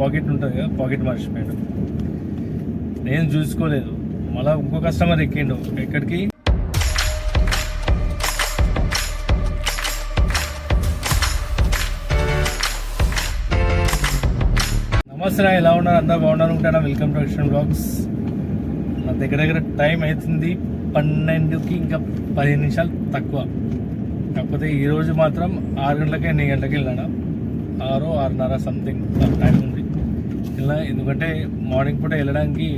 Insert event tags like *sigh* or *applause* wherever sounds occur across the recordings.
Pocket ఉంటుంది కదా pocket మర్చిపోయాడు. నేను చూసుకోలేదు. మళ్ళీ ఇంకో కస్టమర్ ఎక్కిండు. ఎక్కడికి? నమస్తే ఎలా ఉన్నారు? అందరూ బాగున్నారు ఉంటాను వెల్కమ్ టు అక్షన్ బ్లాగ్స్ నా దగ్గర దగ్గర టైం అవుతుంది పన్నెండుకి ఇంకా పదిహేను నిమిషాలు తక్కువ. కాకపోతే ఈరోజు మాత్రం ఆరు గంటలకి ఎన్ని గంటలకి వెళ్ళాను. ఆరు ఆరున్నర సంథింగ్ టైం ఉంది. ఇలా ఎందుకంటే మార్నింగ్ పూట వెళ్ళడానికి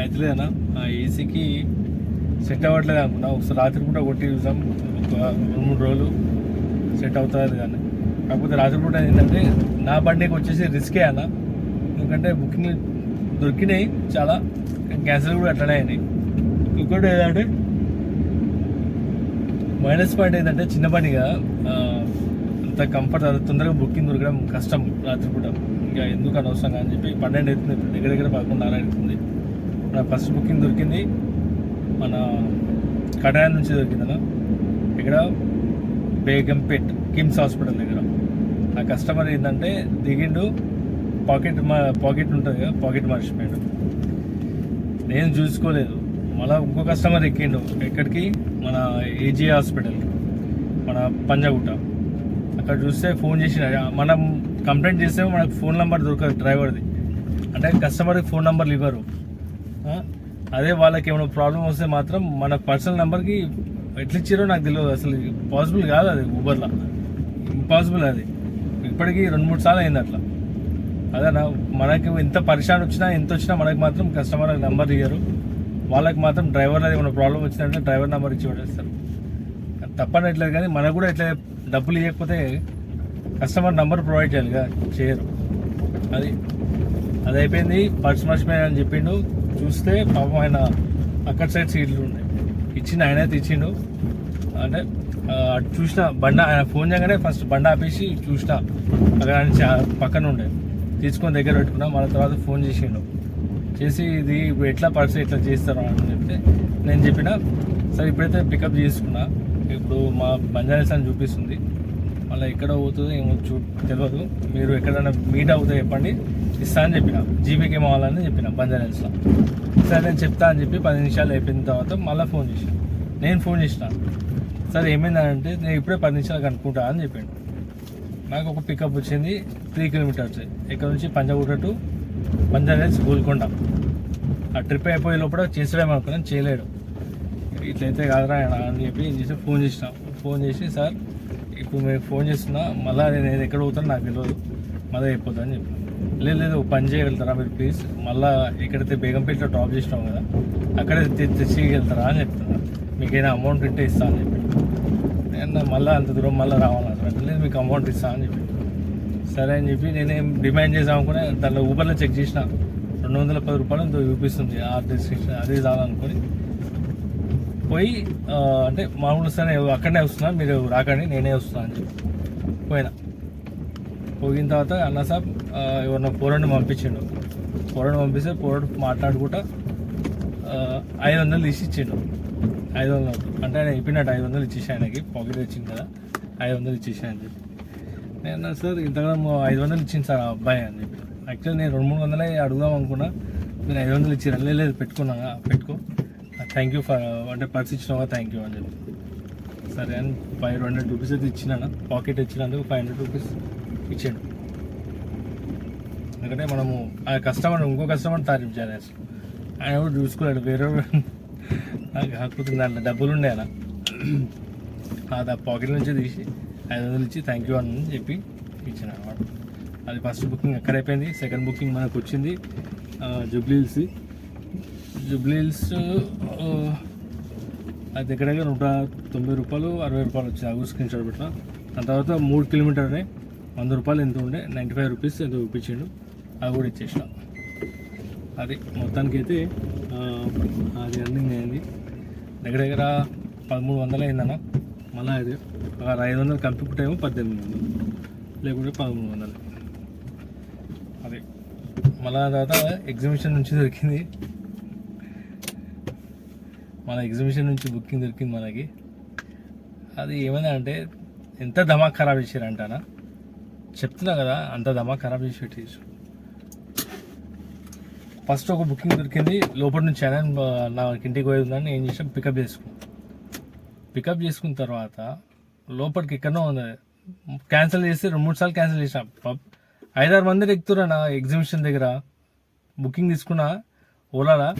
అవుతలేదన్నా ఆ ఏసీకి సెట్ అవ్వట్లేదు అనుకున్నా. ఒకసారి రాత్రి పూట కొట్టి చూసాం ఒక రెండు మూడు రోజులు సెట్ అవుతుంది కానీ. కాకపోతే రాత్రి పూట ఏంటంటే నా బండికి వచ్చేసి రిస్కే అన్న. ఎందుకంటే బుకింగ్ దొరికినాయి చాలా క్యాన్సిల్ కూడా అట్లనే అయినాయి. ఇంకోటి ఏంటంటే మైనస్ పాయింట్ ఏంటంటే చిన్న బండిగా అంత కంఫర్ట్ తొందరగా బుకింగ్ దొరకడం కష్టం రాత్రి పూట. ఇంకా ఎందుకు అనవసరంగా అని చెప్పి పన్నెండు అవుతుంది. ఇప్పుడు దగ్గర దగ్గర పదకొండున్నర అవుతుంది. మన ఫస్ట్ బుకింగ్ దొరికింది. మన కటాయా నుంచి దొరికిందన్న ఇక్కడ బేగంపేట్ కిమ్స్ హాస్పిటల్ దగ్గర. ఆ కస్టమర్ ఏంటంటే దిగిండు పాకెట్ మా పాకెట్ ఉంటుంది కదా పాకెట్ మర్చిపోయాడు. నేను చూసుకోలేదు. మళ్ళీ ఇంకో కస్టమర్ ఎక్కిండు. ఎక్కడికి? మన ఏజీ హాస్పిటల్. మన పంజాగుట్ట. అక్కడ చూస్తే ఫోన్ చేసిన. మనం కంప్లైంట్ చేస్తే మనకు ఫోన్ నెంబర్ దొరకదు డ్రైవర్ది. అంటే కస్టమర్కి ఫోన్ నెంబర్లు ఇవ్వరు. అదే వాళ్ళకి ఏమైనా ప్రాబ్లం వస్తే మాత్రం మన పర్సనల్ నెంబర్కి ఎట్లా ఇచ్చారో నాకు తెలియదు. అసలు పాసిబుల్ కాదు అది ఊబర్లో. ఇంపాసిబుల్ అది. ఇప్పటికీ రెండు మూడు సార్లు అయింది అట్లా. అదేనా మనకి ఎంత పరిశాన్ వచ్చినా ఎంత వచ్చినా మనకి మాత్రం కస్టమర్ నెంబర్ ఇయ్యరు. వాళ్ళకి మాత్రం డ్రైవర్ ఏమైనా ప్రాబ్లం వచ్చిందంటే డ్రైవర్ నెంబర్ ఇచ్చి పడేస్తారు. తప్పనట్లేదు కానీ మనకు కూడా ఇట్లా డబ్బులు ఇవ్వకపోతే కస్టమర్ నెంబర్ ప్రొవైడ్ చేయాలిగా చేయరు. అది అది అయిపోయింది. పర్స్ మర్చిపోయాను అని చెప్పిండు. చూస్తే పాపం ఆయన అక్కడ సైడ్ సీట్లు ఉన్నాయి ఇచ్చిండు ఆయన అయితే ఇచ్చిండు అంటే అటు చూసిన బండ ఆయన ఫోన్ చేయగానే ఫస్ట్ బండ ఆపేసి చూసిన. అక్కడ ఆయన పక్కన ఉండే. తీసుకొని దగ్గర పెట్టుకున్నా. మన తర్వాత ఫోన్ చేసిండు. చేసి ఇది ఇప్పుడు ఎట్లా పర్స్ ఎట్లా చేస్తారు అని చెప్తే నేను చెప్పిన సరే ఇప్పుడైతే పికప్ చేసుకున్నా. ఇప్పుడు మా బంజారాస్ అని చూపిస్తుంది. మళ్ళీ ఎక్కడ పోతుందో ఏమో చూ తెలియదు మీరు ఎక్కడైనా మీట్ అవుతుందో చెప్పండి. ఇస్తా అని చెప్పిన. జీబీకి కావాలని చెప్పిన బంజారాస్లో సరే నేను చెప్తా అని చెప్పి పది నిమిషాలు అయిపోయిన తర్వాత మళ్ళీ ఫోన్ చేసిన నేను ఫోన్ చేసిన సరే ఏమైందంటే నేను ఇప్పుడే పది నిమిషాలు కనుక్కుంటా అని చెప్పిండు. నాకు ఒక పికప్ వచ్చింది త్రీ కిలోమీటర్స్ ఇక్కడ నుంచి? పంజాగుట్ట టు బంజారాస్ గోల్కొండ ఆ ట్రిప్ అయిపోయే లోపల చేసాడేమో అనుకున్నాను చేయలేడు. ఇట్లయితే కాదురా ఆయన అని చెప్పి నేను చేసి ఫోన్ చేసిన. ఫోన్ చేసి సార్ ఇప్పుడు మీకు ఫోన్ చేస్తున్నా మళ్ళీ నేను ఎక్కడ పోతాను నాకు తెలియదు మళ్ళీ అయిపోతా అని చెప్పి లేదు లేదు పని చేయగలుగుతారా మీరు ప్లీజ్? మళ్ళీ ఎక్కడైతే బేగంపేటలో డ్రాప్ చేసినాం కదా అక్కడే తెచ్చిగలుగుతారా అని చెప్తున్నా. మీకైనా అమౌంట్ ఉంటే ఇస్తా అని చెప్పి నేను మళ్ళీ అంత దూరం మళ్ళీ రావాలంటారు లేదు మీకు అమౌంట్ ఇస్తా అని చెప్పి సరే అని చెప్పి నేనేం డిమాండ్ చేసాం అనుకుని దాంట్లో ఊబర్లో చెక్ చేసిన. రెండు వందల పది రూపాయలు చూపిస్తుంది. ఆ డెస్టినేషన్ అదే చాలనుకొని పోయి అంటే మామూలు సరే అక్కడనే వస్తున్నా మీరు రాకండి నేనే వస్తున్నా అని చెప్పి. పోయినా. పోయిన తర్వాత అన్న సాబ్ ఆ, ఎవరినో పోరాడిని పంపించిండు. పోరాడిని పంపిస్తే పోరాడు మాట్లాడుకుంటా ఐదు వందలు తీసి ఇచ్చిండు. ఐదు వందలు. అంటే ఆయన చెప్పినట్టు ఐదు వందలు ఇచ్చేసి ఆయనకి పాకెట్ వచ్చింది కదా ఐదు వందలు ఇచ్చేసి అని చెప్పి. నేను అన్నా, సార్ ఇంతకన్నా ఐదు వందలు ఇచ్చింది సార్ ఆ అబ్బాయి అని చెప్పి. యాక్చువల్లీ నేను రెండు మూడు వందలే అడుగుదాం అనుకున్నా. నేను ఐదు వందలు ఇచ్చి లేదు లేదు పెట్టుకున్నా పెట్టుకో. థ్యాంక్ యూ ఫర్ అంటే పర్స్ ఇచ్చినావా థ్యాంక్ యూ అని చెప్పి. సరే అని ఫైవ్ హండ్రెడ్ రూపీస్ అయితే ఇచ్చినాను పాకెట్ ఇచ్చినందుకు ఫైవ్ హండ్రెడ్ రూపీస్ ఇచ్చాడు ఎందుకంటే మనము ఆ కస్టమర్ ఇంకో కస్టమర్ తారీఫ్ చేయాలి. ఆయన కూడా చూసుకోలేడు వేరే నాకు కాకపోతే దాంట్లో డబ్బులు ఉండే అలా అది ఆ పాకెట్ నుంచి తీసి ఐదు వందలు ఇచ్చి థ్యాంక్ యూ అని చెప్పి ఇచ్చిన అనమాట. అది ఫస్ట్ బుకింగ్ అక్కడ అయిపోయింది సెకండ్ బుకింగ్ మనకు వచ్చింది జూబ్లీ జుబ్లీల్స్ అది దగ్గర దగ్గర నూట తొంభై రూపాయలు అరవై రూపాయలు వచ్చింది అవి స్క్రీన్ షాట్ పెట్టిన దాని తర్వాత మూడు కిలోమీటర్నే వంద రూపాయలు ఎంత ఉండే నైంటీ ఫైవ్ రూపీస్ ఎంత చూపించిండు అది కూడా ఇచ్చేసిన. అది మొత్తానికి అయితే అది రన్నింగ్ అయింది. దగ్గర దగ్గర పదమూడు వందలు అయిందన్న. మళ్ళీ అది ఒక ఐదు వందలు కంప్యూటర్ ఏమో పద్దెనిమిది వందలు. లేకుంటే పదమూడు వందలు. అదే. మళ్ళీ తర్వాత ఎగ్జిబిషన్ నుంచి దొరికింది మన ఎగ్జిబిషన్ నుంచి బుకింగ్ దొరికింది మనకి. అది ఏమైంది అంటే ఎంత ధమాక్ ఖరాబ్ చేశారంటానా చెప్తున్నా కదా అంత ధమాక్ ఖరాబ్ చేసి పెట్టేసి ఫస్ట్ ఒక బుకింగ్ దొరికింది లోపల నుంచి ఆయన నా ఇంటికి పోయి ఉందని ఏం చేసాం పికప్ చేసుకున్నాం. పికప్ చేసుకున్న తర్వాత లోపలికి ఎక్కడో ఉంది. క్యాన్సిల్ చేసి రెండు మూడు సార్లు క్యాన్సిల్ చేసాం పబ్ ఐదారు మంది ఎక్కుతురా నా ఎగ్జిబిషన్ దగ్గర. బుకింగ్ తీసుకున్నా ఓలాలా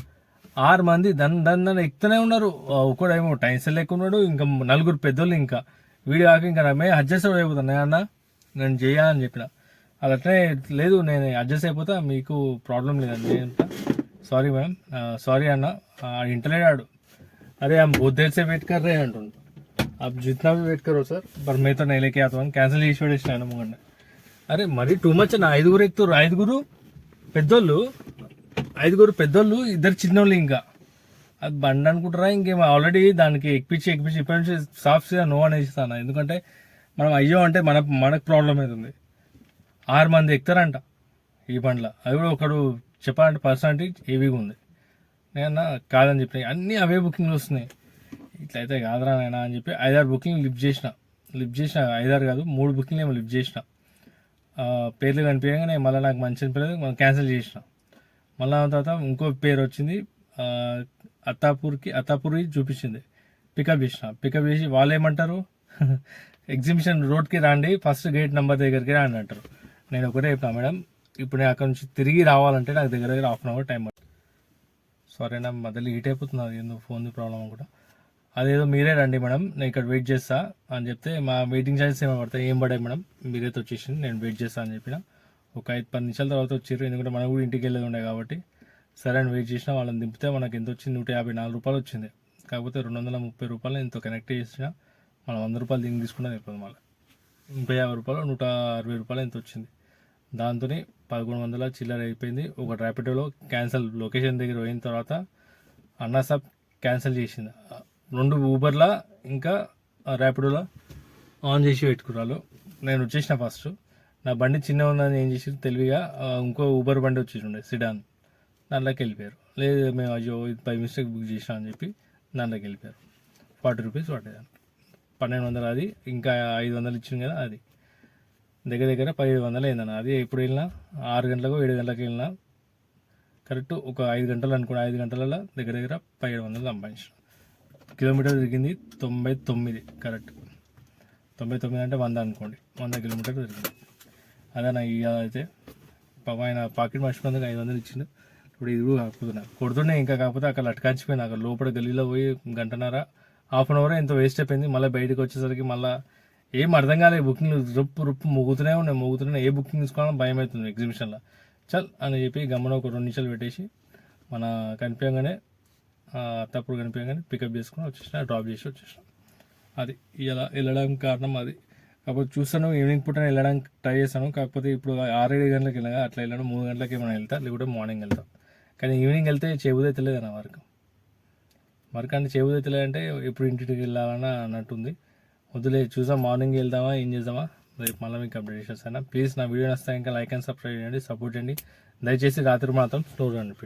ఆరు మంది దన్ దన్ దన్ ఎక్కుతూనే ఉన్నారు ఆ, ఒకడేమో టైం సెల్ ఉన్నాడు ఇంకా నలుగురు పెద్దోళ్ళు ఇంకా వీడియో కాక ఇంకా మే అడ్జస్ట్ అయిపోతాను అన్న నేను చేయ అని చెప్పిన అది అట్లనే లేదు నేను అడ్జస్ట్ అయిపోతా మీకు ప్రాబ్లం లేదండి అంట సారీ మ్యామ్ సారీ అన్న ఆ, ఇంటలేడాడు अरे हम बहुत देर से वेट कर रहे हैं अंटून आप जितना भी वेट करो सर पर मैं तो नहीं लेके आता हूँ క్యాన్సిల్ చేసి పడేసినాను ముంగండి అరే మరీ టూ మచ్ నా ఐదుగురు ఎక్కుతారు ఐదుగురు పెద్దోళ్ళు ఐదుగురు పెద్దోళ్ళు ఇద్దరు చిన్నోళ్ళు ఇంకా. అది బండి అనుకుంటారా? ఇంకేం ఆల్రెడీ దానికి ఎక్కిపించి ఎక్కిపించి ఇప్పటి నుంచి సాఫ్ట్ నో అనేసి ఇస్తాను ఎందుకంటే మనం అయ్యో అంటే మన మనకు ప్రాబ్లం అవుతుంది. ఆరు మంది ఎక్కుతారంట ఈ బండ్లో. అది కూడా ఒకడు చెప్పాలంటే పర్సనాలిటీ హెవీగా ఉంది. నేను కాదని చెప్పిన అన్నీ అవే బుకింగ్లు వస్తున్నాయి. ఇట్లయితే కాదురా నాయన అని చెప్పి ఐదారు బుకింగ్ లిఫ్ట్ చేసిన. లిఫ్ట్ చేసిన ఐదారు కాదు మూడు బుకింగ్లు ఏమో లిఫ్ట్ చేసిన. పేర్లు కనిపించగానే మళ్ళీ నాకు మంచి అనిపించలేదు మనం క్యాన్సిల్ చేసిన. మళ్ళీ తర్వాత ఇంకో పేరు వచ్చింది అత్తాపూర్కి అత్తాపూర్కి చూపించింది. పికప్ చేసిన. పికప్ చేసి వాళ్ళు ఏమంటారు? *laughs* ఎగ్జిబిషన్ రోడ్కి రండి ఫస్ట్ గేట్ నెంబర్ దగ్గరికి రండి అంటారు. నేను ఒకటే చెప్పిన మేడం ఇప్పుడు నేను అక్కడ నుంచి తిరిగి రావాలంటే నాకు దగ్గర దగ్గర హాఫ్ అన్ అవర్ టైం పడుతుంది. సారీ నా మధ్యలో హీట్ అయిపోతుంది అది ఎందుకు ఫోన్ ప్రాబ్లం కూడా అదేదో మీరే రండి మేడం నేను ఇక్కడ వెయిట్ చేస్తా అని చెప్తే మా వెయిటింగ్ ఛార్జెస్ ఏమైనా పడతాయి ఏం పడాయి మేడం మీరైతే వచ్చేసింది నేను వెయిట్ చేస్తా అని చెప్పిన. ఒక ఐదు పది నిమిషాల తర్వాత వచ్చారు. ఎందుకంటే మనం కూడా ఇంటికి వెళ్ళేది ఉండే కాబట్టి. సరే అని వెయిట్ చేసిన వాళ్ళని దింపితే మనకి ఎంత వచ్చింది? నూట యాభై నాలుగు రూపాయలు వచ్చింది. కాకపోతే రెండు వందల ముప్పై రూపాయలు ఎంతో కనెక్ట్ చేసిన మనం వంద రూపాయలు దీనికి తీసుకున్నా చెప్పదు మళ్ళీ. ముప్పై యాభై రూపాయలు నూట అరవై రూపాయలు ఎంత వచ్చింది? దాంతోనే పదకొండు వందల చిల్లర అయిపోయింది. ఒక ర్యాపిడోలో క్యాన్సల్ లొకేషన్ దగ్గర పోయిన తర్వాత అన్నా సాబ్ క్యాన్సిల్ చేసింది. రెండు ఊబర్లా ఇంకా ర్యాపిడోలో ఆన్ చేసి పెట్టుకున్నారు నేను వచ్చేసిన ఫస్ట్ నా బండి చిన్న ఉందని ఏం చేసారు తెలివిగా ఇంకో ఊబర్ బండి వచ్చిండే సిడాన్ దాంట్లోకి వెళ్ళిపోయారు. లేదు మేము అయ్యో ఇది బై మిస్టేక్ బుక్ చేసినా అని చెప్పి దాంట్లోకి వెళ్ళిపోయారు. ఫార్టీ రూపీస్ పట్టేదాన్ని పన్నెండు వందలు అది ఇంకా ఐదు వందలు ఇచ్చింది కదా అది. దగ్గర దగ్గర పదిహేడు వందలు అయిందన్న. అది ఎప్పుడు వెళ్ళినా? ఆరు గంటలకు ఏడు గంటలకు వెళ్ళినా? కరెక్ట్ ఒక ఐదు గంటలు అనుకోండి ఐదు గంటలలో దగ్గర దగ్గర పదిహేడు వందలు సంపాదించిన. కిలోమీటర్ తిరిగింది తొంభై తొమ్మిది కరెక్ట్. తొంభై తొమ్మిది అంటే వంద అనుకోండి వంద కిలోమీటర్ తిరిగింది. అదే నా ఇక అయితే. పాప ఆయన పాకెట్ మర్చిపోయింది ఐదు వందలు ఇచ్చిండు. ఇప్పుడు ఇది కూడా కాకపోతున్నా. కొడుతుండే ఇంకా కాకపోతే అక్కడ అటకాచిపోయింది అక్కడ లోపల గల్లీలో పోయి గంటన్నర హాఫ్ అన్ అవర్ ఎంతో వేస్ట్ అయిపోయింది. మళ్ళీ బయటకు వచ్చేసరికి మళ్ళీ ఏం అర్థం కాలేదు బుకింగ్ రుప్పు రుప్పు మొగుతూనే ఉన్నాయి. మోగుతూనే ఏ బుకింగ్ తీసుకోవాలని భయం అవుతుంది ఎగ్జిబిషన్లో చల్ అని చెప్పి గమనం ఒక రెండు నిమిషాలు పెట్టేసి మన కనిపించగానే తప్పుడు కనిపించగానే పికప్ చేసుకుని వచ్చేసిన డ్రాప్ చేసి వచ్చేసిన. అది ఇలా వెళ్ళడానికి కారణం అది. కాకపోతే చూస్తాను ఈవినింగ్ పూట వెళ్ళడానికి ట్రై చేస్తాను కాకపోతే ఇప్పుడు ఆరేడు గంటలకు వెళ్ళగా అట్లా వెళ్ళాను మూడు గంటలకి ఏమైనా వెళ్తా లేకుంటే మార్నింగ్ వెళ్తాం. కానీ ఈవినింగ్ వెళ్తే చెబుదైతే తెలియదు నా వర్క్. వర్క్ అంటే చెబుదైతే లేదంటే ఎప్పుడు ఇంటికి వెళ్ళాలన్నా అన్నట్టుంది. వద్దులే చూసాం మార్నింగ్ వెళ్దామా ఏం చేద్దామా? రేపు మళ్ళీ మీకు అప్డేట్ చేస్తాను ప్లీజ్ నా వీడియో నచ్చితే ఇంకా లైక్ అండ్ సబ్స్క్రైబ్ చేయండి సపోర్ట్ చేయండి. దయచేసి రాత్రి మాత్రం స్టోర్ అండి